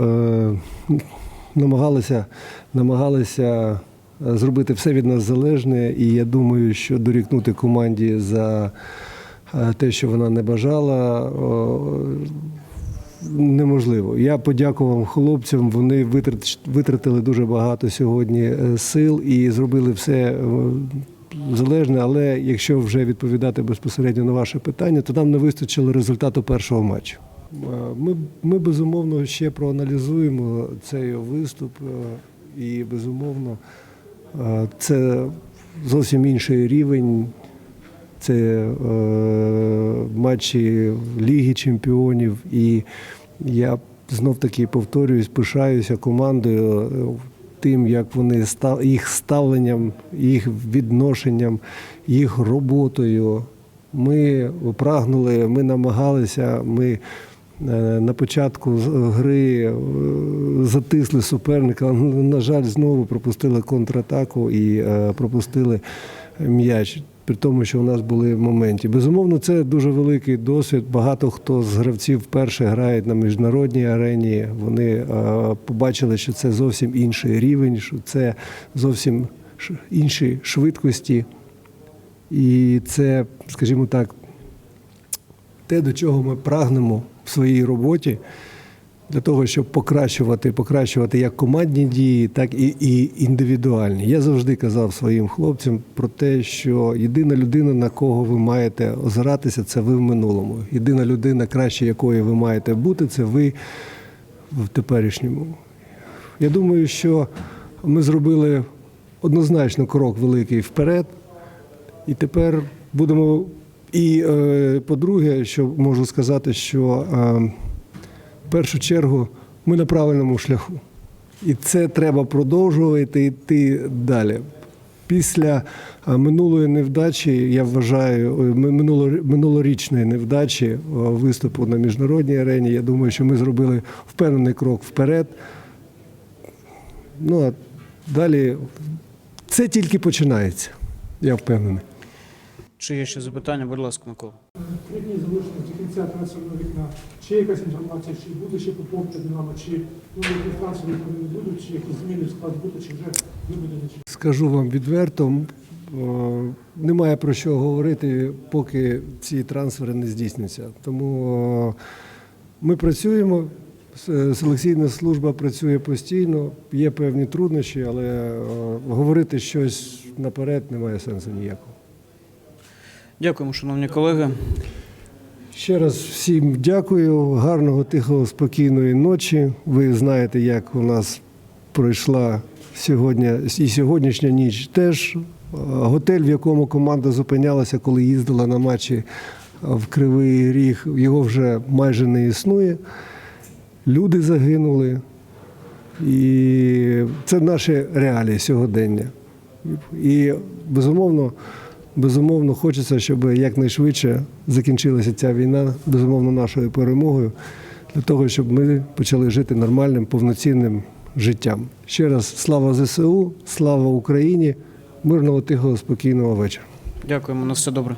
е, намагалися, намагалися зробити все від нас залежне, і я думаю, що дорікнути команді за е, те, що вона не бажала. Неможливо. Я подякував хлопцям. Вони витрат- витратили дуже багато сьогодні е, сил і зробили все е, залежне. Але якщо вже відповідати безпосередньо на ваше питання, то нам не вистачило результату першого матчу. Е, Ми, ми безумовно ще проаналізуємо цей виступ, е, і безумовно е, це зовсім інший рівень. Це е, матчі Ліги Чемпіонів. І я знов таки повторююсь, пишаюся командою тим, як вони став їх ставленням, їх відношенням, їх роботою. Ми прагнули, ми намагалися, ми на початку гри е, затисли суперника. але, На жаль, знову пропустили контратаку і е, пропустили м'яч. При тому, що у нас були моменти. Безумовно, це дуже великий досвід. Багато хто з гравців вперше грають на міжнародній арені. Вони е, побачили, що це зовсім інший рівень, що це зовсім інші швидкості. І це, скажімо так, те, до чого ми прагнемо в своїй роботі, для того, щоб покращувати, покращувати як командні дії, так і, і індивідуальні. Я завжди казав своїм хлопцям про те, що єдина людина, на кого ви маєте озиратися, це ви в минулому. Єдина людина, краще якої ви маєте бути, це ви в теперішньому. Я думаю, що ми зробили однозначно крок великий вперед. І тепер будемо. І е, по-друге, що можу сказати, що е, в першу чергу ми на правильному шляху. І це треба продовжувати йти далі. Після е, минулої невдачі, я вважаю, минуло- минулорічної невдачі виступу на міжнародній арені, я думаю, що ми зробили впевнений крок вперед. Ну а далі це тільки починається, я впевнений. Чи є ще запитання, будь ласка, Микола. Три дні залишилось до кінця трансферного вікна. Чи є якась інформація, чи буде ще поповнити Динамо, чи ну, трансфери вони будуть, чи якісь зміни в склад буде, чи вже не буде нічого? Скажу вам відверто, немає про що говорити, поки ці трансфери не здійсняться. Тому ми працюємо, селекційна служба працює постійно, є певні труднощі, але говорити щось наперед немає сенсу ніякого. Дякуємо, шановні колеги. Ще раз всім дякую, гарного, тихого, спокійної ночі. Ви знаєте, як у нас пройшла сьогодні і сьогоднішня ніч теж. Готель, в якому команда зупинялася, коли їздила на матчі в Кривий Ріг, його вже майже не існує. Люди загинули. І це наші реалії сьогодення. І безумовно, безумовно, хочеться, щоб якнайшвидше закінчилася ця війна, безумовно, нашою перемогою, для того, щоб ми почали жити нормальним, повноцінним життям. Ще раз слава ЗСУ, слава Україні, мирного, тихого, спокійного вечора. Дякуємо на все добре.